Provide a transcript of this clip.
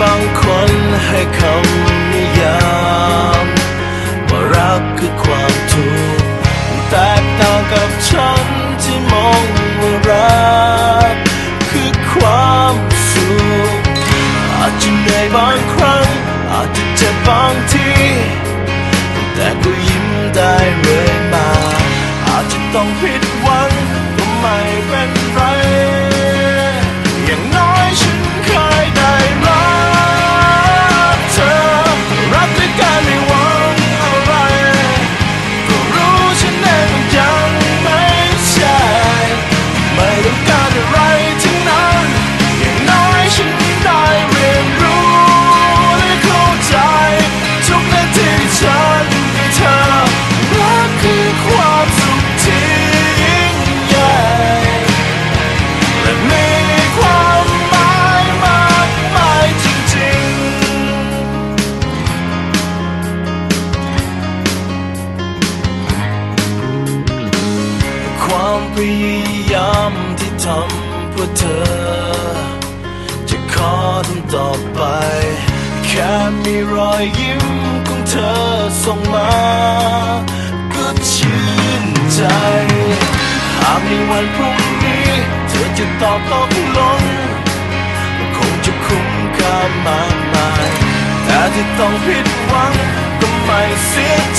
บางคนให้คำนิยามว่ารักคือความทุกข์แตกต่างกับฉันที่มองว่ารักคือความสุขอาจจะเหนื่อยบางครั้ง อาจจะเจ็บบางที แต่ก็ยิ้มได้เรื่อยมา อาจจะต้องผิด ความพยายามที่ทำเพื่อเธอ จะขอทำต่อไป แค่มีรอยยิ้มของเธอส่งมา ก็ชื่นใจ หากในวันพรุ่งนี้ เธอจะตอบตกลงคงจะคุ้มค่ามากมาย แต่ที่ต้องผิดหวังก็ไม่เสีย